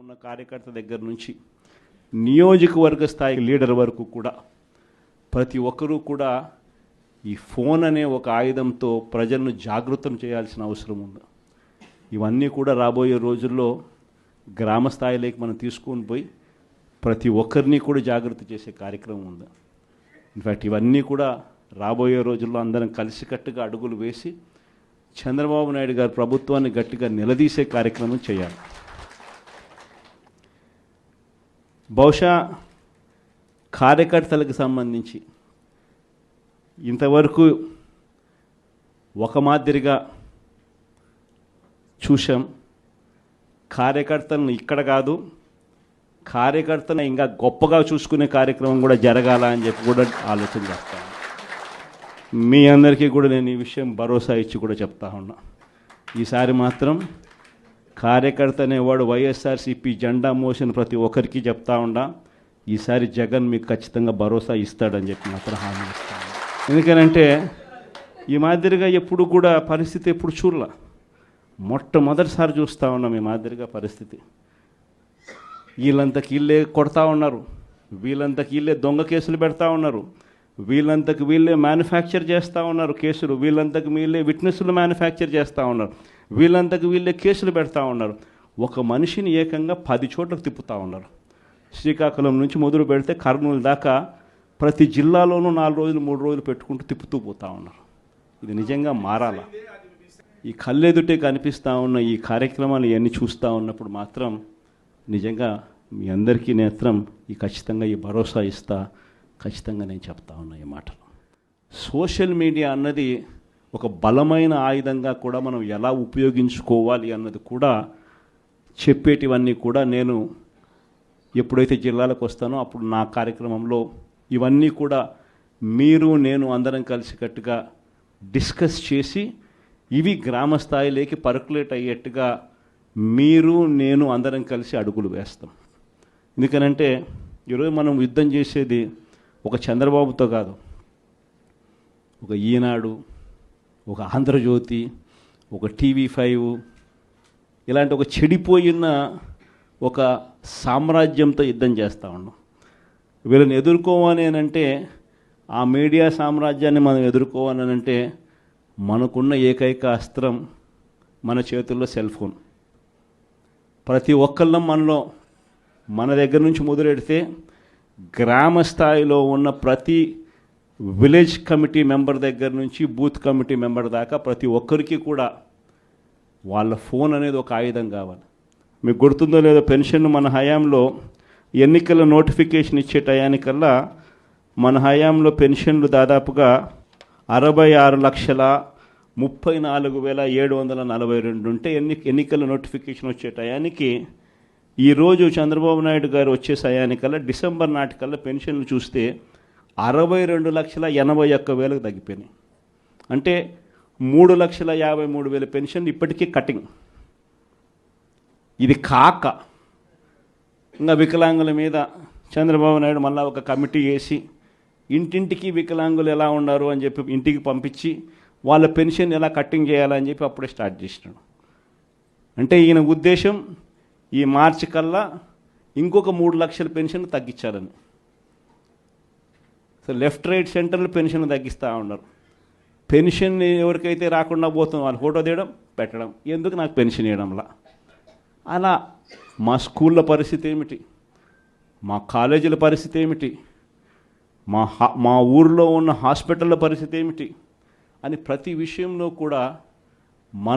ఉన్న కార్యకర్త దగ్గర నుంచి నియోజకవర్గ స్థాయి లీడర్ వరకు కూడా ప్రతి ఒక్కరూ కూడా ఈ ఫోన్ అనే ఒక ఆయుధంతో ప్రజలను జాగృతం చేయాల్సిన అవసరం ఉంది. ఇవన్నీ కూడా రాబోయే రోజుల్లో గ్రామ స్థాయిలోకి మనం తీసుకొని పోయి ప్రతి ఒక్కరిని కూడా జాగృతి చేసే కార్యక్రమం ఉంది. ఇన్ఫ్యాక్ట్ ఇవన్నీ కూడా రాబోయే రోజుల్లో అందరం కలిసికట్టుగా అడుగులు వేసి చంద్రబాబు నాయుడు గారి ప్రభుత్వాన్ని గట్టిగా నిలదీసే కార్యక్రమం చేయాలి. బహుశా కార్యకర్తలకు సంబంధించి ఇంతవరకు ఒక మాదిరిగా చూసాం కార్యకర్తలను ఇక్కడ కాదు కార్యకర్తను ఇంకా గొప్పగా చూసుకునే కార్యక్రమం కూడా జరగాల అని చెప్పి కూడా ఆలోచన చేస్తాను. మీ అందరికీ కూడా నేను ఈ విషయం భరోసా ఇచ్చి కూడా చెప్తా ఉన్నా. ఈసారి మాత్రం కార్యకర్త అనేవాడు వైఎస్ఆర్సీపీ జెండా మోసిన ప్రతి ఒక్కరికి చెప్తా ఉండా ఈసారి జగన్ మీకు ఖచ్చితంగా భరోసా ఇస్తాడని చెప్పి మాత్రం హామీ ఇస్తాను. ఎందుకనంటే ఈ మాదిరిగా ఎప్పుడు కూడా పరిస్థితి ఎప్పుడు చూడలా. మొట్టమొదటిసారి చూస్తూ ఉన్నాం ఈ మాదిరిగా పరిస్థితి. వీళ్ళంతకి వీళ్ళే కొడతా ఉన్నారు. వీళ్ళంతకి వీళ్ళే దొంగ కేసులు పెడతా ఉన్నారు. వీళ్ళంతకు వీళ్ళే మ్యానుఫ్యాక్చర్ చేస్తూ ఉన్నారు కేసులు. వీళ్ళంతకు వీళ్ళే విట్నెస్లు మ్యానుఫ్యాక్చర్ చేస్తూ ఉన్నారు. వీళ్ళంతకు వీళ్ళే కేసులు పెడతా ఉన్నారు. ఒక మనిషిని ఏకంగా పది చోట్లకు తిప్పుతూ ఉన్నారు. శ్రీకాకుళం నుంచి మొదలు పెడితే కర్నూలు దాకా ప్రతి జిల్లాలోనూ నాలుగు రోజులు మూడు రోజులు పెట్టుకుంటూ తిప్పుతూ పోతూ ఉన్నారు. ఇది నిజంగా మారాల? ఈ కళ్ళెదుటే కనిపిస్తూ ఉన్న ఈ కార్యక్రమాలు ఇవన్నీ చూస్తూ ఉన్నప్పుడు మాత్రం నిజంగా మీ అందరికీ నేత్రం ఈ ఖచ్చితంగా ఈ భరోసా ఇస్తా. ఖచ్చితంగా నేను చెప్తా ఉన్నా ఈ మాటలు. సోషల్ మీడియా అన్నది ఒక బలమైన ఆయుధంగా కూడా మనం ఎలా ఉపయోగించుకోవాలి అన్నది కూడా చెప్పేటివన్నీ కూడా నేను ఎప్పుడైతే జిల్లాలకు వస్తానో అప్పుడు నా కార్యక్రమంలో ఇవన్నీ కూడా మీరు నేను అందరం కలిసికట్టుగా డిస్కస్ చేసి ఇవి గ్రామ స్థాయిలోకి పర్కులేట్ అయ్యేట్టుగా మీరు నేను అందరం కలిసి అడుగులు వేస్తాం. ఎందుకనంటే ఈరోజు మనం యుద్ధం చేసేది ఒక చంద్రబాబుతో కాదు. ఒక ఈనాడు ఒక ఆంధ్రజ్యోతి ఒక టీవీ ఫైవ్ ఇలాంటి ఒక చెడిపోయిన ఒక సామ్రాజ్యంతో యుద్ధం చేస్తూ ఉన్నాం. వీళ్ళని ఎదుర్కోవాలి అంటే ఆ మీడియా సామ్రాజ్యాన్ని మనం ఎదుర్కోవాలి అంటే మనకున్న ఏకైక అస్త్రం మన చేతుల్లో సెల్ ఫోన్. ప్రతి ఒక్కళ్ళం మనలో మన దగ్గర నుంచి మొదలెడితే గ్రామ స్థాయిలో ఉన్న ప్రతి విలేజ్ కమిటీ మెంబర్ దగ్గర నుంచి బూత్ కమిటీ మెంబర్ దాకా ప్రతి ఒక్కరికి కూడా వాళ్ళ ఫోన్ అనేది ఒక ఆయుధం కావాలి. మీకు గుర్తుందో లేదో పెన్షన్ మన హయాంలో ఎన్నికల నోటిఫికేషన్ ఇచ్చే టయానికల్లా మన హయాంలో పెన్షన్లు దాదాపుగా అరవై ఆరు లక్షల ముప్పై నాలుగు వేల ఏడు వందల నలభై రెండు ఉంటే ఎన్ని ఎన్నికల నోటిఫికేషన్ వచ్చే టయానికి ఈరోజు చంద్రబాబు నాయుడు గారు వచ్చే సమయానికల్లా డిసెంబర్ నాటికల్లా పెన్షన్లు చూస్తే అరవై రెండు లక్షల ఎనభై ఒక్క వేలకు తగ్గిపోయినాయి. అంటే మూడు లక్షల యాభై మూడు వేల పెన్షన్ ఇప్పటికీ కటింగ్. ఇది కాక ఇంకా వికలాంగుల మీద చంద్రబాబు నాయుడు మళ్ళీ ఒక కమిటీ వేసి ఇంటింటికి వికలాంగులు ఎలా ఉన్నారు అని చెప్పి ఇంటికి పంపించి వాళ్ళ పెన్షన్ ఎలా కట్టింగ్ చేయాలని చెప్పి అప్పుడే స్టార్ట్ చేసినాడు. అంటే ఈయన ఉద్దేశం ఈ మార్చి కల్లా ఇంకొక మూడు లక్షల పెన్షన్ తగ్గించాలని. సో లెఫ్ట్ రైట్ సెంటర్లు పెన్షన్ తగ్గిస్తూ ఉన్నారు. పెన్షన్ ఎవరికైతే రాకుండా పోతుందో వాళ్ళు ఫోటో తీయడం పెట్టడం ఎందుకు నాకు పెన్షన్ ఇవ్వడంలా? అలా మా స్కూళ్ళ పరిస్థితి ఏమిటి? మా కాలేజీల పరిస్థితి ఏమిటి? మా హా మా ఊర్లో ఉన్న హాస్పిటళ్ళ పరిస్థితి ఏమిటి? అని ప్రతి విషయంలో కూడా మన